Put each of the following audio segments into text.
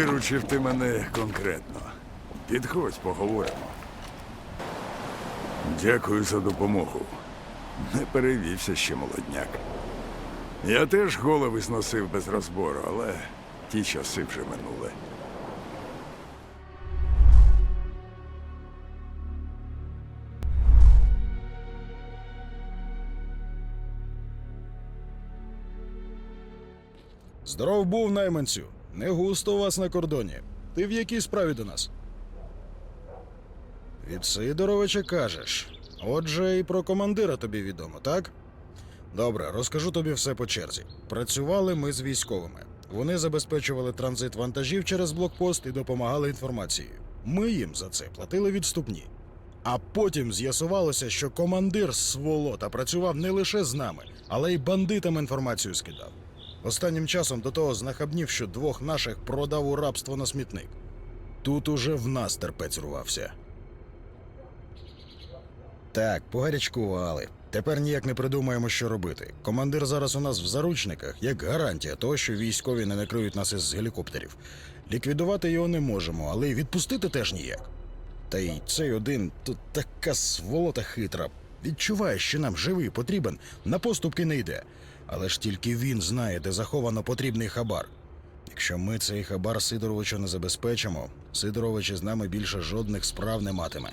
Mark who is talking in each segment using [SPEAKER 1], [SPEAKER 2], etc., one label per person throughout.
[SPEAKER 1] Виручив ти мене конкретно. Підходь, поговоримо. Дякую за допомогу. Не перевівся ще молодняк. Я теж голови зносив без розбору, але ті часи вже минули.
[SPEAKER 2] Здоров був, найманцю. Не густо вас на кордоні. Ти в якій справі до нас? Від Сидоровича кажеш. Отже, і про командира тобі відомо, так? Добре, розкажу тобі все по черзі. Працювали ми з військовими. Вони забезпечували транзит вантажів через блокпост і допомагали інформацією. Ми їм за це платили відступні. А потім з'ясувалося, що командир сволота працював не лише з нами, але й бандитам інформацію скидав. Останнім часом до того знахабнів, що двох наших продав у рабство на смітник. Тут уже в нас терпець рвався. Так, погарячкували. Тепер ніяк не придумаємо, що робити. Командир зараз у нас в заручниках, як гарантія того, що військові не накриють нас із гелікоптерів. Ліквідувати його не можемо, але й відпустити теж ніяк. Та й цей один тут така сволота хитра. Відчуває, що нам живий потрібен, на поступки не йде. Але ж тільки він знає, де заховано потрібний хабар. Якщо ми цей хабар Сидоровичу не забезпечимо, Сидорович із нами більше жодних справ не матиме.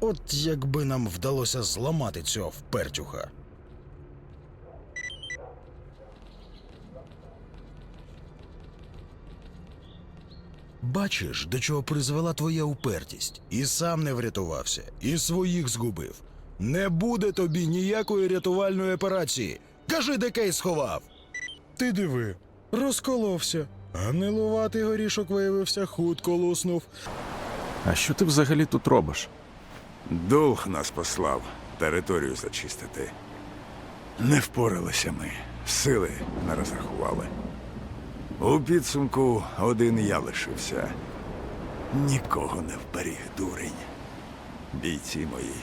[SPEAKER 2] От якби нам вдалося зламати цього впертюха. Бачиш, до чого призвела твоя упертість. І сам не врятувався, і своїх згубив. Не буде тобі ніякої рятувальної операції. Кажи, де кейс сховав. Ти диви, розколовся. Гнилуватий горішок виявився, хутко луснув.
[SPEAKER 3] А що ти взагалі тут робиш?
[SPEAKER 1] Долг нас послав територію зачистити. Не впоралися ми, сили не розрахували. У підсумку один я лишився. Нікого не вберіг, дурень. Бійці мої.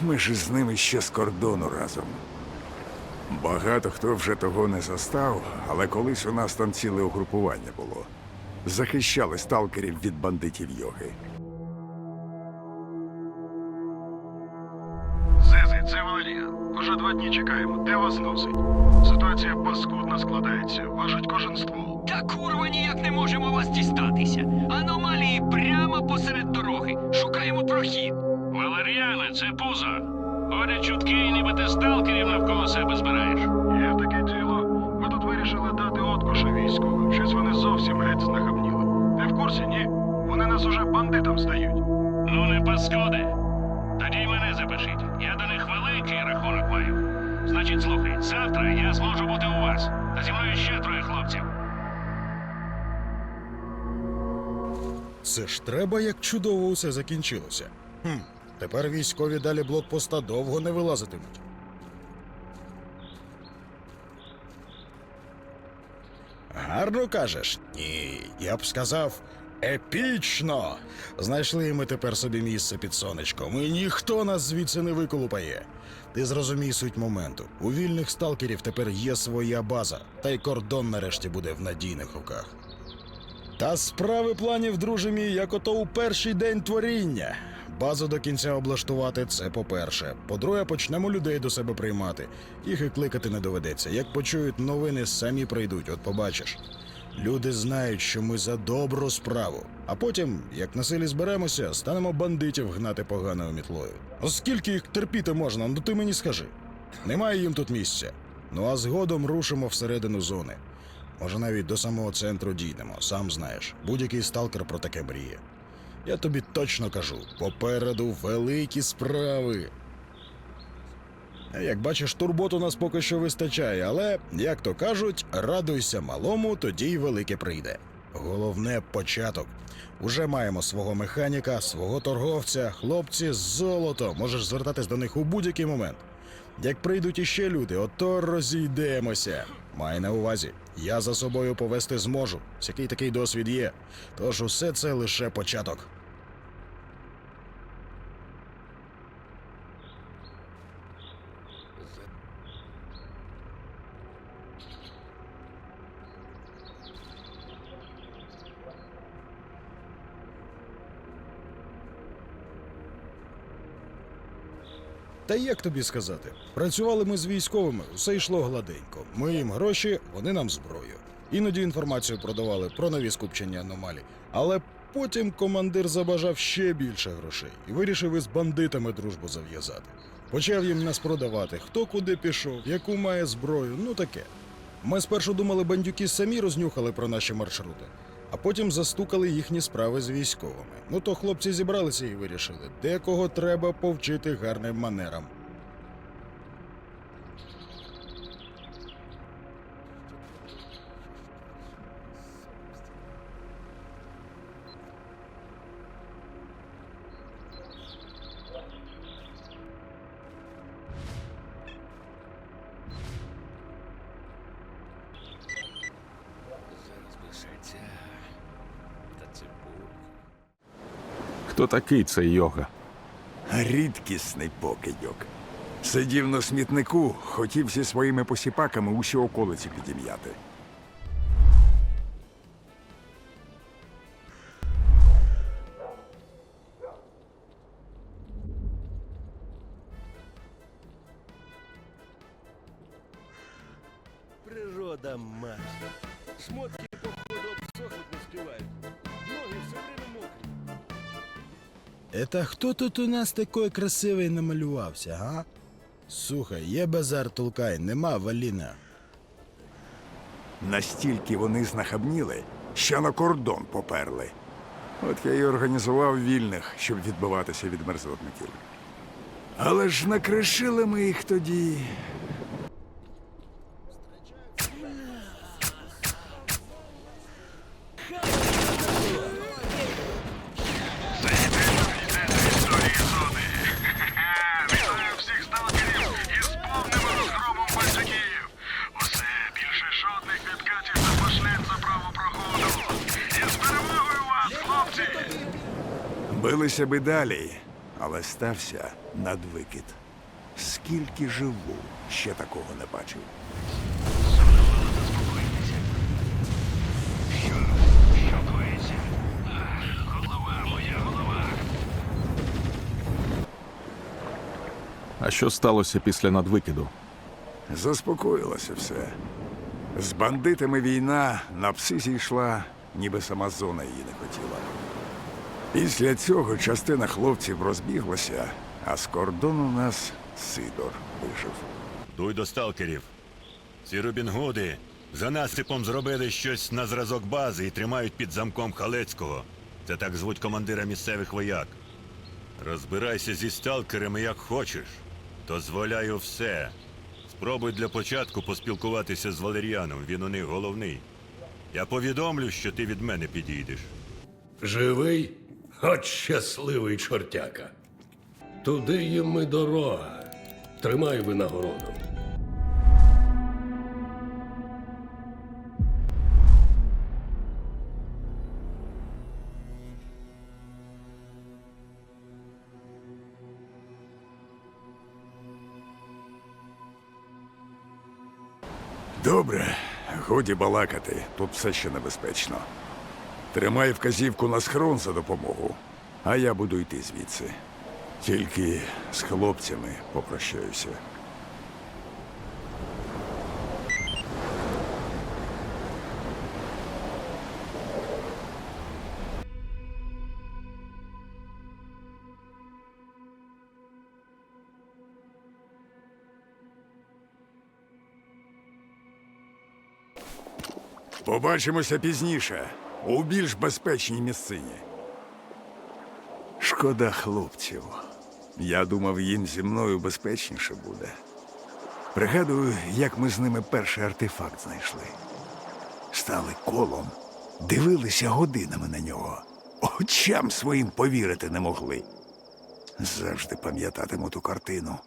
[SPEAKER 1] Ми ж із ними ще з кордону разом. Багато хто вже того не застав, але колись у нас там ціле угрупування було. Захищали сталкерів від бандитів йоги.
[SPEAKER 4] Зези, це Валерія. Уже два дні чекаємо. Де вас носить? Ситуація паскудно складається. Важить кожен ствол.
[SPEAKER 5] Та курва ніяк не можемо вас дістатися. Аномалії прямо посеред дороги. Шукаємо прохід.
[SPEAKER 6] Валеріане, це пузо. Ходять чутки, ніби ти навколо себе збираєш.
[SPEAKER 4] Є таке діло. Ми тут вирішили дати откоші військовим. Щось вони зовсім геть знахабніли. Ти в курсі, ні? Вони нас уже бандитам здають.
[SPEAKER 6] Ну не паскуди. Тоді й мене запишіть. Я до них великий рахунок маю. Значить, слухай, завтра я зможу бути у вас. Та зі мною ще троє хлопців.
[SPEAKER 2] Це ж треба, як чудово усе закінчилося. Хм, тепер військові далі блокпоста довго не вилазитимуть. Гарно кажеш? Ні, я б сказав епічно. Знайшли ми тепер собі місце під сонечком, і ніхто нас звідси не виколупає. Ти зрозумій суть моменту. У вільних сталкерів тепер є своя база, та й кордон нарешті буде в надійних руках. Та справи планів, друже мій, як ото у перший день творіння. Базу до кінця облаштувати це по-перше. По-друге, почнемо людей до себе приймати. Їх і кликати не доведеться. Як почують новини, самі прийдуть, от побачиш. Люди знають, що ми за добру справу. А потім, як на силі зберемося, станемо бандитів гнати поганою мітлою. Оскільки їх терпіти можна, ну ти мені скажи. Немає їм тут місця. Ну а згодом рушимо всередину зони. Може, навіть до самого центру дійдемо, сам знаєш. Будь-який сталкер про таке мріє. Я тобі точно кажу, попереду великі справи. Як бачиш, турбот у нас поки що вистачає, але, як то кажуть, радуйся малому, тоді й велике прийде. Головне початок. Уже маємо свого механіка, свого торговця, хлопці золото. Можеш звертатись до них у будь-який момент. Як прийдуть іще люди, ото розійдемося. Май на увазі, я за собою повести зможу. Всякий такий досвід є. Тож усе це лише початок. Та як тобі сказати? Працювали ми з військовими, все йшло гладенько. Ми їм гроші, вони нам зброю. Іноді інформацію продавали про нові скупчення аномалій. Але потім командир забажав ще більше грошей і вирішив із бандитами дружбу зав'язати. Почав їм нас продавати, хто куди пішов, яку має зброю, ну таке. Ми спершу думали, бандюки самі рознюхали про наші маршрути, а потім застукали їхні справи з військовими. Ну то хлопці зібралися і вирішили, декого треба повчити гарним манерам.
[SPEAKER 3] Хто такий цей йога?
[SPEAKER 1] Рідкісний покидьок. Сидів на смітнику, хотів зі своїми посіпаками усі околиці підім'яти.
[SPEAKER 2] Это хто тут у нас такий красивий намалювався, га? Слухай, є базар толкай, нема валіна.
[SPEAKER 1] Настільки вони знахабніли, що на кордон поперли. От я й організував вільних, щоб відбиватися від мерзотників. Але ж накришили ми їх тоді. Билися би далі, але стався надвикид. Скільки живу, ще такого не бачив.
[SPEAKER 3] А що сталося після надвикиду?
[SPEAKER 1] Заспокоїлося все. З бандитами війна на пси зійшла, ніби сама зона її не хотіла. Після цього частина хлопців розбіглася, а з кордону нас Сидор вижив.
[SPEAKER 7] Дуй до сталкерів. Ці Робінгуди за насипом зробили щось на зразок бази і тримають під замком Халецького. Це так звуть командира місцевих вояк. Розбирайся зі сталкерами як хочеш. Дозволяю все. Спробуй для початку поспілкуватися з Валеріаном, він у них головний. Я повідомлю, що ти від мене підійдеш.
[SPEAKER 8] Живий? От щасливий чортяка. Туди їм і дорога. Тримай винагороду.
[SPEAKER 1] Добре, годі балакати, тут все ще небезпечно. Тримай вказівку на схрон за допомогу, а я буду йти звідси. Тільки з хлопцями попрощаюся. Побачимося пізніше, у більш безпечній місцині. Шкода хлопців. Я думав, їм зі мною безпечніше буде. Пригадую, як ми з ними перший артефакт знайшли. Стали колом, дивилися годинами на нього. Очам своїм повірити не могли. Завжди пам'ятатиму ту картину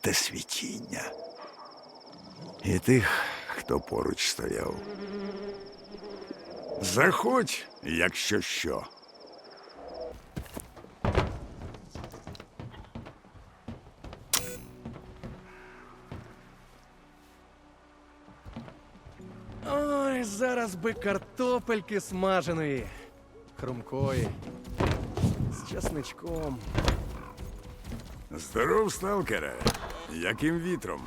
[SPEAKER 1] те світіння. І тих, хто поруч стояв. Заходь, якщо що.
[SPEAKER 9] Ой, зараз би картопельки смаженої, хрумкої, з часничком.
[SPEAKER 1] Здоров, сталкере. Яким вітром?